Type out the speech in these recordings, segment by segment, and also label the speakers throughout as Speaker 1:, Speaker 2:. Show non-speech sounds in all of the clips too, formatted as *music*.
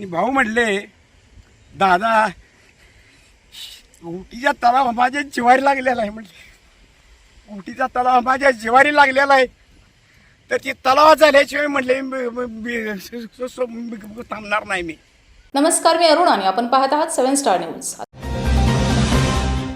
Speaker 1: आणि भाऊ म्हणले दादा उटीचा तलाव माझ्या जिवारी लागलेला आहे. म्हणले उटीचा तलाव माझ्या जिवारी लागलेला आहे. तर ती तलाव झाल्याशिवाय म्हणले मी- मी- मी- स- स- मी थांबणार नाही मी.
Speaker 2: नमस्कार मी अरुण आणि आपण पाहत आहात seven star news.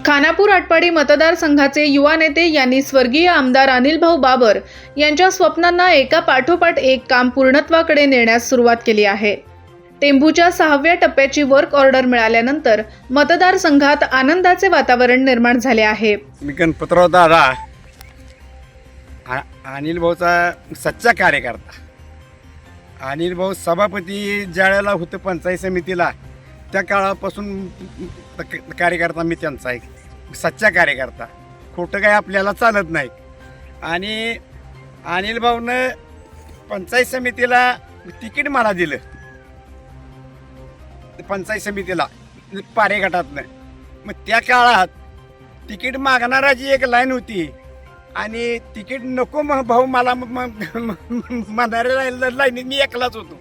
Speaker 3: Khanapur Atpadi मतदारसंघाचे युवा नेते यांनी स्वर्गीय आमदार अनिल भाऊ बाबर यांच्या स्वप्नांना एका पाठोपाठ एक काम पूर्णत्वाकडे नेण्यास सुरुवात केली आहे. टेंभूच्या सहाव्या टप्प्याची वर्क ऑर्डर मिळाल्यानंतर मतदारसंघात आनंदाचे वातावरण निर्माण झाले आहे.
Speaker 1: मी गणपतराव दादा आ- अनिल भाऊचा सच्चा कार्यकर्ता. अनिल भाऊ सभापती ज्या वेळेला होतं पंचायत समितीला त्या काळापासून कार्यकर्ता मी त्यांचा एक सच्चा कार्यकर्ता. खोटं काय आपल्याला चालत नाही. आणि अनिल भाऊनं पंचायत समितीला तिकीट मला दिलं. पंचायत समितीला पारे गटातनं मग त्या काळात तिकीट मागणाराची एक लाईन होती. आणि तिकीट नको मग भाऊ मला *laughs* म्हणणाऱ्या लाईनीत मी एकलाच होतो.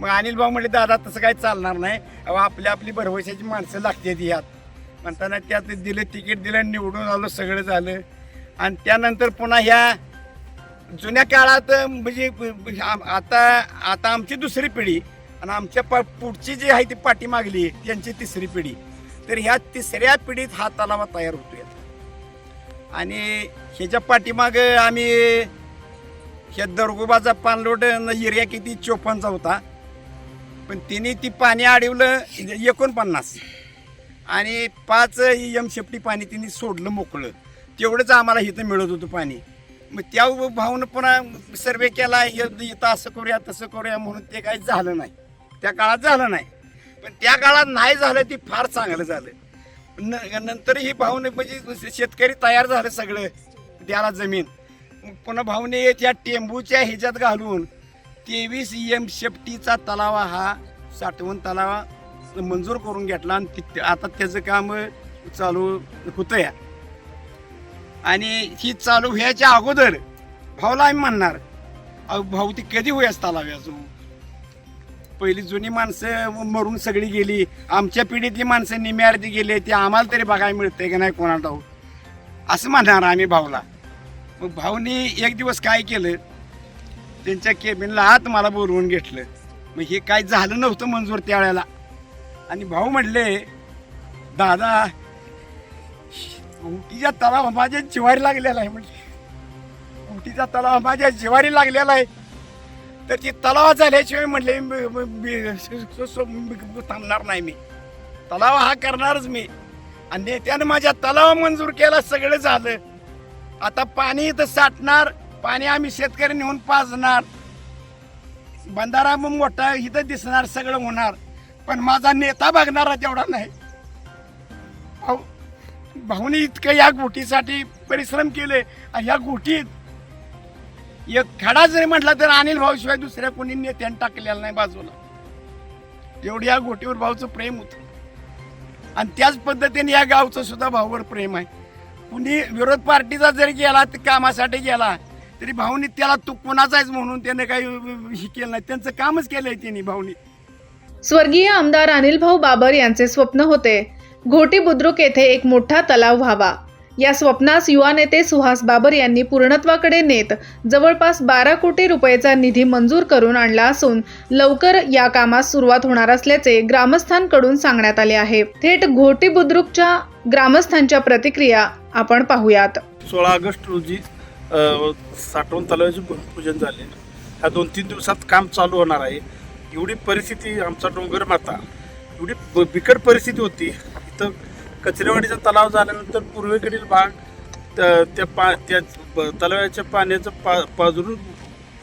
Speaker 1: मग अनिल भाऊ म्हणले दादा तसं काही चालणार नाही. अहो आपली आपली भरवशाची माणसं लागतात यात. म्हणताना त्यात दिलं तिकीट दिलं निवडून आलो सगळं झालं. आणि त्यानंतर पुन्हा ह्या जुन्या काळात म्हणजे आम- आता आता आमची दुसरी पिढी आणि आमच्या प पुढची जी आहे ती पाठी मागली त्यांची तिसरी पिढी. तर ह्या तिसऱ्या पिढीत हा तलावा तयार होतोय. आणि ह्याच्या पाठीमाग आम्ही ह्या दरगोबाचा पाणलोट एरिया किती चोपन्नचा होता. पण तिने ती पाणी अडवलं एकोणपन्नास. आणि पाच एम शेपटी पाणी तिने सोडलं मोकळं. तेवढंच आम्हाला इथं मिळत होतं पाणी. मग त्या भाऊनं पुन्हा सर्वे केला इथं असं करूया तसं करूया म्हणून ते काही झालं नाही. त्या काळात झालं नाही. पण त्या काळात नाही झालं ती फार चांगलं झालं. न नंतर ही भावने म्हणजे शेतकरी तयार झालं सगळं द्याला जमीन. मग पुन्हा भाऊने त्या टेंबूच्या ह्याच्यात घालून तेवीस एम शेपटीचा तलावा हा साठवण तलावा मंजूर करून घेतला आणि आता त्याचं काम चालू होतं या आणि ही चालू व्हायच्या अगोदर भाऊला आम्ही म्हणणार अहो भाऊ ती कधी होयास तलाव्याचं पहिली जुनी माणसं मरून सगळी गेली. आमच्या पिढीतली माणसं निम्यार्धी गेली ते आम्हाला तरी बघायला मिळते की नाही कोणाला हो? असं म्हणणार आम्ही भाऊला. मग भाऊनी एक दिवस काय केलं? त्यांच्या केबिनला आत मला बोलवून घेतलं. मग हे काय झालं नव्हतं मंजूर त्यावेळेला आणि भाऊ म्हटले दादा उटीचा तलाव माझ्या जिवारी लागलेला आहे. म्हणजे उटीचा तलाव माझ्या जिवारी लागलेला आहे. तर ती तलाव झाल्याशिवाय म्हणले थांबणार नाही मी. तलाव हा करणारच मी. आणि नेत्यानं माझ्या तलाव मंजूर केला सगळं झालं. आता पाणी इथं साठणार पाणी आम्ही शेतकरी नेऊन पाजणार. बंधारा मग मोठा इथं दिसणार सगळं होणार. पण माझा नेता बघणारा तेवढा नाही. भाऊ भाऊनी इतकं या गोटीसाठी परिश्रम केले आणि या गोटीत एक खडा जरी म्हटला तर अनिल भाऊ शिवाय दुसऱ्या कोणी नेत्यानं टाकलेला नाही बाजूला. एवढी या गोटीवर भाऊचं प्रेम होतं. आणि त्याच पद्धतीने या गावचं सुद्धा भाऊवर प्रेम आहे. कुणी विरोध पार्टीचा जरी गेला तर कामासाठी गेला तरी भाऊनी त्याला तू कोणाचाच म्हणून त्याने काही हे केलं नाही. त्यांचं कामच केलंय त्यांनी भाऊनी.
Speaker 3: स्वर्गीय आमदार अनिल भाऊ बाबर यांचे स्वप्न होते घोटी बुद्रुक येथे एक मोठा तलाव व्हावा. या स्वप्नास युवा नेते सुहास बाबर यांनी पूर्णत्वाकडे नेत जवळपास बारा कोटी रुपयेचा निधी मंजूर करून आणला असून लवकर या कामास सुरुवात होणार असल्याचे ग्रामस्थांकडून सांगण्यात आले आहे. थेट घोटी बुद्रुकच्या ग्रामस्थांच्या प्रतिक्रिया आपण पाहूयात.
Speaker 4: सोळा ऑगस्ट रोजी साठवण तलावाचे भूमिपूजन झाले. ह्या दोन तीन दिवसात काम चालू होणार आहे. एवढी परिस्थिती आमचा डोंगर माता एवढी बिकट परिस्थिती होती. इथं कचरेवाडीचा तलाव झाल्यानंतर पूर्वेकडील भाग त्या त्या पा त्या तलावाच्या पाण्याचं पा पाजरून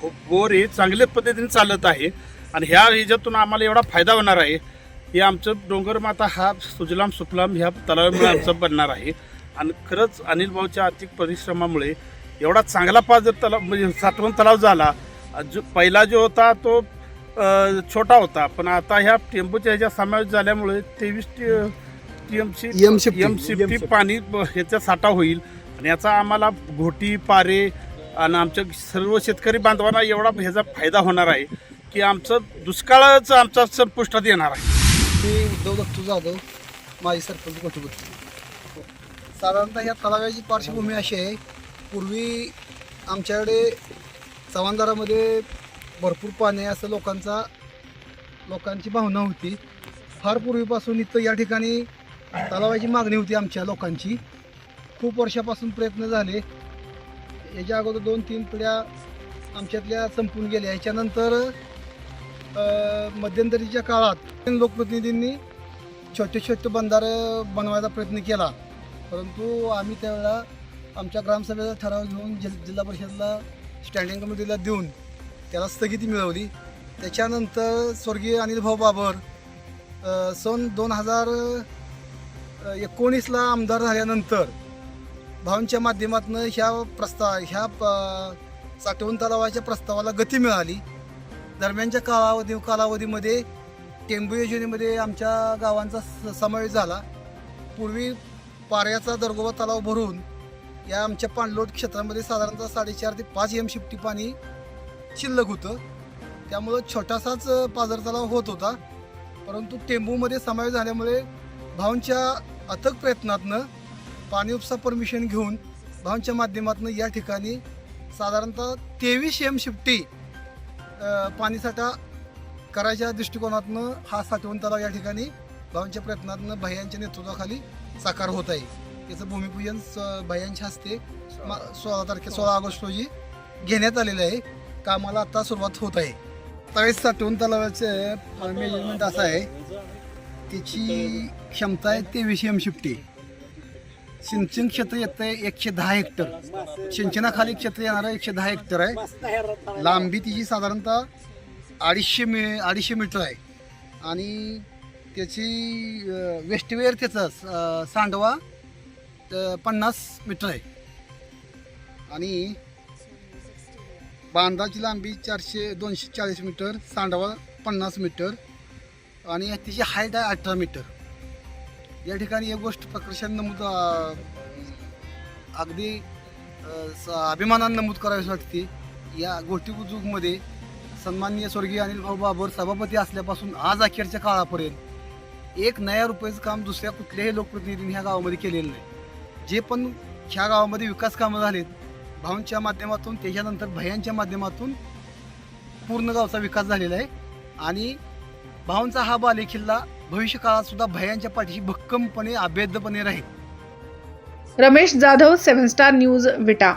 Speaker 4: हो- बोर हे चांगल्या पद्धतीने चालत आहे. आणि ह्या ह्याच्यातून आम्हाला एवढा फायदा होणार आहे. हे आमचं डोंगरमाता हा सुजलाम सुफलाम ह्या तलावामुळे आमचा बनणार आहे. आणि खरंच अनिल भाऊच्या आर्थिक परिश्रमामुळे एवढा चांगला पाजर तलाव म्हणजे साठवण तलाव झाला जो पहिला जो होता तो छोटा होता. पण आता ह्या टेम्पोच्या ह्याच्या समावेश झाल्यामुळे तेवीस T M C
Speaker 5: MCFT.
Speaker 4: M C पाणी ह्याचा साठा होईल. आणि याचा आम्हाला घोटी पारे आणि आमच्या सर्व शेतकरी बांधवांना एवढा ह्याचा फायदा होणार आहे की आमचं दुष्काळच आमचा संपुष्टात येणार आहे.
Speaker 5: मी उद्धव दत्तू जाधव माजी सरपंच कोटबुद्धी साधारणतः ह्या तलाव्याची पार्श्वभूमी अशी आहे पूर्वी आमच्याकडे चव्हाणदारामध्ये भरपूर पाणी आहे असं लोकांचा लोकांची भावना होती. फार पूर्वीपासून इथं या ठिकाणी तलावाची मागणी होती आमच्या लोकांची. खूप वर्षापासून प्रयत्न झाले. याच्या अगोदर दोन तीन पिढ्या आमच्यातल्या संपून गेल्या. याच्यानंतर मध्यंतरीच्या काळात लोकप्रतिनिधींनी छोटे छोटे बंधारं बनवायचा प्रयत्न केला. परंतु आम्ही त्यावेळेला आमच्या ग्रामसभेचा ठराव घेऊन जि जिल्हा परिषदला स्टँडिंग कमिटीला देऊन त्याला स्थगिती मिळवली. त्याच्यानंतर स्वर्गीय अनिल भाऊ बाबर सन दोन हजार एकोणीसला आमदार झाल्यानंतर भावांच्या माध्यमातून ह्या प्रस्ताव ह्या प- साठवण तलावाच्या प्रस्तावाला गती मिळाली. दरम्यानच्या कालावधी कालावधीमध्ये टेंबू योजनेमध्ये आमच्या गावांचा स- समावेश झाला. पूर्वी पाऱ्याचा दरगोबा तलाव भरून या आमच्या पाणलोट क्षेत्रामध्ये साधारणतः साडेचार ते पाच एम शिफ्टी पाणी शिल्लक होतं. त्यामुळं छोटासाच पाझर तलाव होत होता. परंतु टेंबूमध्ये समावेश झाल्यामुळे भाऊंच्या अथक प्रयत्नातनं पाणी उपसा परमिशन घेऊन भावांच्या माध्यमातून या ठिकाणी साधारणतः तेवीस एम शिफ्टी पाणीसाठा करायच्या दृष्टिकोनातनं हा साठवण तलाव या ठिकाणी भावांच्या प्रयत्नातनं भैयांच्या नेतृत्वाखाली साकार होत आहे. याचं भूमिपूजन स- भैयांच्या हस्ते मा- सोळा तारखे सोळा ऑगस्ट रोजी घेण्यात आलेलं आहे. कामाला आता सुरुवात होत आहे. त्यावेळेस साठवण तलावाचं मेजरमेंट असं आहे. त्याची क्षमता आहे तेवीस एम शिफ्टी सिंचन क्षेत्र येतं आहे एकशे दहा हेक्टर. सिंचनाखाली क्षेत्र येणारं एकशे दहा हेक्टर आहे. लांबी तिची साधारणतः अडीचशे मी अडीचशे मीटर आहे. आणि त्याची वेस्टवेअर त्याचं सांडवा पन्नास मीटर आहे. आणि बांधाची लांबी चारशे दोनशे चाळीस मीटर सांडवा पन्नास मीटर. आणि तिची हाईट आहे अठरा मीटर. या ठिकाणी एक गोष्ट प्रकर्षाने नमूद अगदी अभिमानानं स- नमूद करावी वाटते. या गोष्टी उद्योगमध्ये सन्माननीय स्वर्गीय अनिल भाऊ बाबर सभापती असल्यापासून आज अखेरच्या काळापर्यंत एक नया रुपयाचं काम दुसऱ्या कुठल्याही लोकप्रतिनिधींनी ह्या गावामध्ये केलेलं नाही. जे पण ह्या गावामध्ये विकास कामं झालेत भाऊंच्या माध्यमातून त्याच्यानंतर भयांच्या माध्यमातून पूर्ण गावचा विकास झालेला आहे. आणि भाऊंचा हा बालेकिल्ला भविष्यकाळात सुद्धा भयांच्या पाठीशी भक्कमपणे अभेद्यपणे राहील.
Speaker 3: Ramesh Jadhav seven star news Vita.